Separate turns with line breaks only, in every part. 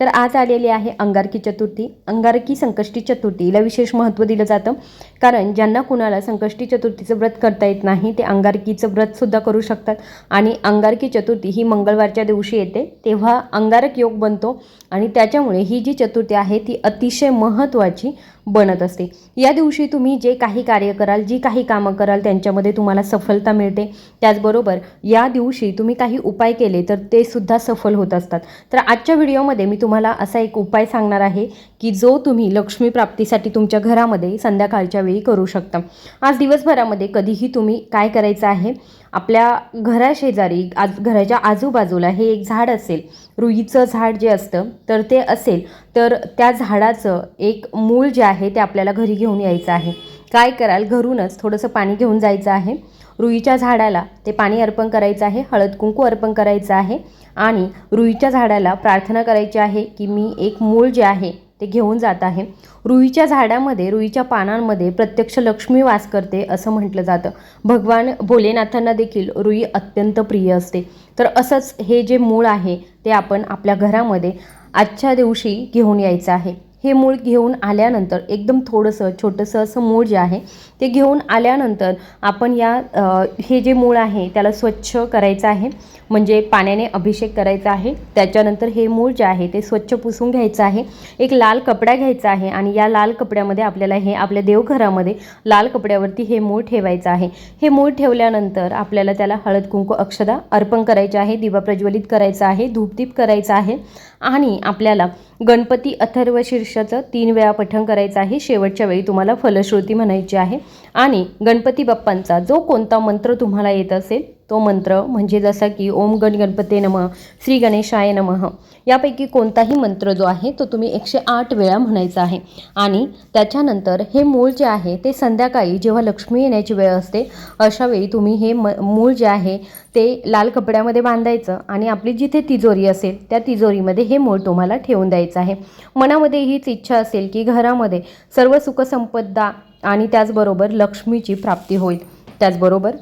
तर आज आलेली आहे अंगारकी चतुर्थी. अंगारकी संकष्टी चतुर्थीला विशेष महत्त्व दिलं जातं. कारण ज्यांना कुणाला संकष्टी चतुर्थीचं व्रत करता येत नाही ते अंगारकीचं व्रतसुद्धा करू शकतात. आणि अंगारकी चतुर्थी ही मंगळवारच्या दिवशी येते. तेव्हा अंगारक योग बनतो आणि त्याच्यामुळे ही जी चतुर्थी आहे ती अतिशय महत्त्वाची बनत असते. या दिवशी तुम्ही जे काही कार्य कराल जी काही कामं कराल त्यांच्यामध्ये तुम्हाला सफलता मिळते. त्याचबरोबर या दिवशी तुम्ही काही उपाय केले तर ते सुद्धा सफल होत असतात. तर आजच्या व्हिडिओमध्ये मी तुम्हाला तुम्हाला असा एक उपाय सांगणार आहे की जो तुम्ही लक्ष्मी प्राप्तीसाठी तुमच्या घरामध्ये संध्याकाळच्या वेळी करू शकता. आज दिवसभरामध्ये कधीही तुम्ही काय करायचं आहे? आपल्या घराशेजारी आज घराच्या आजूबाजूला हे एक झाड असेल रुईचं झाड जे असतं तर ते असेल तर त्या झाडाचं एक मूळ जे आहे ते आपल्याला घरी घेऊन यायचं आहे. काय कराल? घरूनच थोडंसं पाणी घेऊन जायचं आहे. रुईच्या झाडाला ते पाणी अर्पण करायचं आहे. हळद कुंकू अर्पण करायचं आहे. आणि रुईच्या झाडाला प्रार्थना करायची आहे की मी एक मूळ जे आहे ते घेऊन जात आहे. रुईच्या झाडामध्ये रुईच्या पानांमध्ये प्रत्यक्ष लक्ष्मी वास करते असं म्हटलं जातं. भगवान भोलेनाथांना देखील रुई अत्यंत प्रिय असते. तर असंच हे जे मूळ आहे ते आपण आपल्या घरामध्ये आजच्या दिवशी घेऊन यायचं आहे. हे मूळ घेऊन आल्यानंतर एकदम थोडंसं छोटंसं असं मूळ जे आहे ते घेऊन आल्यानंतर आपण या हे जे मूळ आहे त्याला स्वच्छ करायचं आहे. म्हणजे पाण्याने अभिषेक करायचा आहे. त्याच्यानंतर हे मूळ जे आहे ते स्वच्छ पुसून घ्यायचं आहे. एक लाल कपडा घ्यायचा आहे आणि या लाल कपड्यामध्ये आपल्याला हे आपल्या देवघरामध्ये लाल कपड्यावरती हे मूळ ठेवायचं आहे. हे मूळ ठेवल्यानंतर आपल्याला त्याला हळद कुंकू अक्षदा अर्पण करायचे आहे दिवा प्रज्वलित करायचा आहे धूपदीप करायचा आहे आणि आपल्याला गणपती अथर्व शीर्षाचं तीन वेळा पठण करायचं आहे. शेवटच्या वेळी तुम्हाला फलश्रुती म्हणायची आहे. आणि गणपती बाप्पांचा जो कोणता मंत्र तुम्हाला येत असेल तो मंत्र म्हणजे जसा की ओम गण गणपते नमः श्री गणेशाय नमः यापैकी कोणताही मंत्र जो आहे तो तुम्ही एकशे आठ वेळा म्हणायचा आहे. आणि त्याच्यानंतर हे मूळ जे आहे ते संध्याकाळी जेव्हा लक्ष्मी येण्याची वेळ असते अशावेळी तुम्ही हे म मूळ जे आहे ते लाल कपड्यामध्ये बांधायचं आणि आपली जिथे तिजोरी असेल त्या तिजोरीमध्ये हे मूळ तुम्हाला ठेवून द्यायचं आहे. मनामध्ये हीच इच्छा असेल की घरामध्ये सर्व सुखसंपदा आणि त्याचबरोबर लक्ष्मीची प्राप्ती होईल. त्याचबरोबर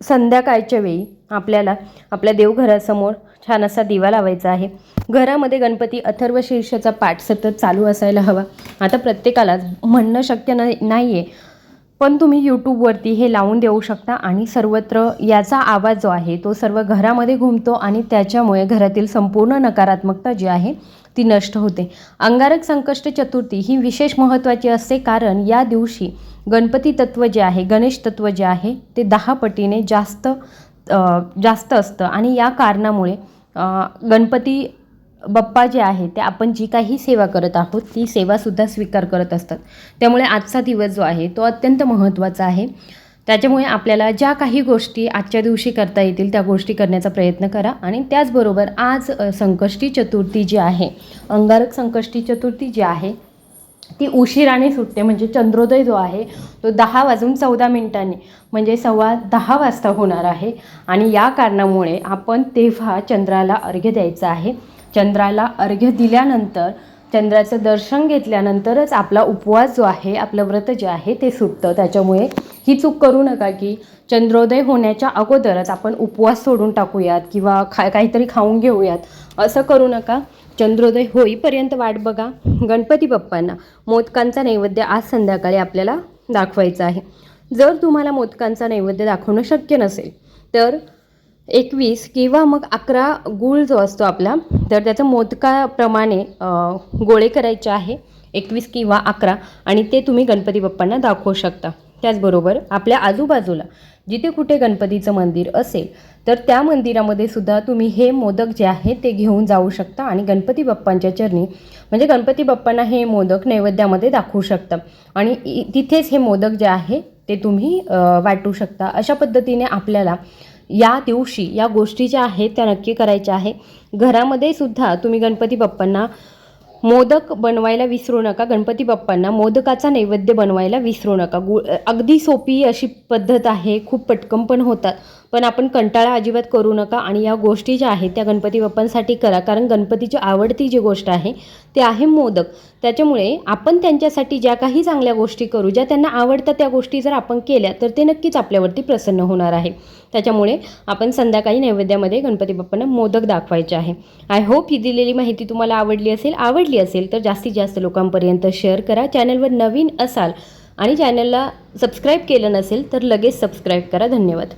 संध्याकाळच्या वेळी आपल्याला आपल्या देवघरासमोर छान असा दिवा लावायचा आहे. घरामध्ये गणपती अथर्व शीर्षाचा पाठ सतत चालू असायला हवा. आता प्रत्येकाला म्हणणं शक्य नाही नाही आहे पण तुम्ही यूट्यूबवरती हे लावून देऊ शकता आणि सर्वत्र याचा आवाज जो आहे तो सर्व घरामध्ये घुमतो आणि त्याच्यामुळे घरातील संपूर्ण नकारात्मकता जी आहे ती नष्ट होते. अंगारक संकष्ट चतुर्थी ही विशेष महत्त्वाची असते कारण या दिवशी गणपती तत्त्व जे आहे गणेश तत्त्व जे आहे ते दहा पटीने जास्त जास्त असतं आणि या कारणामुळे गणपती बाप्पा जे आहे ते आपण जी काही सेवा करत आहोत ती सेवासुद्धा स्वीकार करत असतात. त्यामुळे आजचा दिवस जो आहे तो अत्यंत महत्त्वाचा आहे. त्याच्यामुळे आपल्याला ज्या काही गोष्टी आजच्या दिवशी करता येतील त्या गोष्टी करण्याचा प्रयत्न करा. आणि त्याचबरोबर आज संकष्टी चतुर्थी जी आहे अंगारक संकष्टी चतुर्थी जी आहे ती उशिराने सुटते. म्हणजे चंद्रोदय जो आहे तो दहा वाजून चौदा मिनिटांनी म्हणजे सव्वा दहा वाजता होणार आहे. आणि या कारणामुळे आपण तेव्हा चंद्राला अर्घ्य द्यायचं आहे. चंद्राला अर्घ्य दिल्यानंतर चंद्राचं दर्शन घेतल्यानंतरच आपला उपवास जो आहे आपलं व्रत जे आहे ते सुटतं. त्याच्यामुळे ही चूक करू नका की चंद्रोदय होण्याच्या अगोदरच आपण उपवास सोडून टाकूयात किंवा खा काहीतरी खाऊन घेऊयात. असं करू नका. चंद्रोदय होईपर्यंत वाट बघा. गणपती बाप्पांना मोदकांचा नैवेद्य आज संध्याकाळी आपल्याला दाखवायचा आहे. जर तुम्हाला मोदकांचा नैवेद्य दाखवणं शक्य नसेल तर एकवीस किंवा मग अकरा गूळ जो असतो आपला तर त्याचं मोदकाप्रमाणे गोळे करायचे आहे. एकवीस किंवा अकरा आणि ते तुम्ही गणपती बाप्पांना दाखवू शकता. त्याचबरोबर आपल्या आजूबाजूला जिथे कुठे गणपतीचं मंदिर असेल तर त्या मंदिरामध्ये सुद्धा तुम्ही हे मोदक जे आहे ते घेऊन जाऊ शकता आणि गणपती बाप्पांच्या चरणी म्हणजे गणपती बाप्पांना हे मोदक नैवेद्यामध्ये दाखवू शकता. आणि इ- तिथेच हे मोदक जे आहे ते तुम्ही वाटू शकता. अशा पद्धतीने आपल्याला या दिवशी या गोष्टी ज्या आहेत त्या नक्की करायच्या आहे. घरामध्ये सुद्धा तुम्ही गणपती बाप्पांना मोदक बनवायला विसरू नका. गणपती बाप्पांना मोदकाचा नैवेद्य बनवायला विसरू नका. गु अगदी सोपी अशी पद्धत आहे. खूप पटकन पण होतात. पण आपण कंटाळा अजिबात करू नका आणि या गोष्टी ज्या आहेत त्या गणपती बाप्पांसाठी करा. कारण गणपतीची आवडती जी गोष्ट आहे ते आहे मोदक. त्याच्यामुळे आपण त्यांच्यासाठी ज्या काही चांगल्या गोष्टी करू ज्या त्यांना आवडतात त्या गोष्टी जर आपण केल्या तर ते नक्कीच आपल्यावरती प्रसन्न होणार आहे. त्याच्यामुळे आपण संध्याकाळी नैवेद्यामध्ये गणपती बाप्पांना मोदक दाखवायचे आहे. आय होप ही दिलेली माहिती तुम्हाला आवडली असेल. आवडली असेल तर जास्तीत जास्त लोकांपर्यंत शेअर करा. चॅनलवर नवीन असाल आणि चॅनलला सबस्क्राईब केलं नसेल तर लगेच सबस्क्राईब करा. धन्यवाद.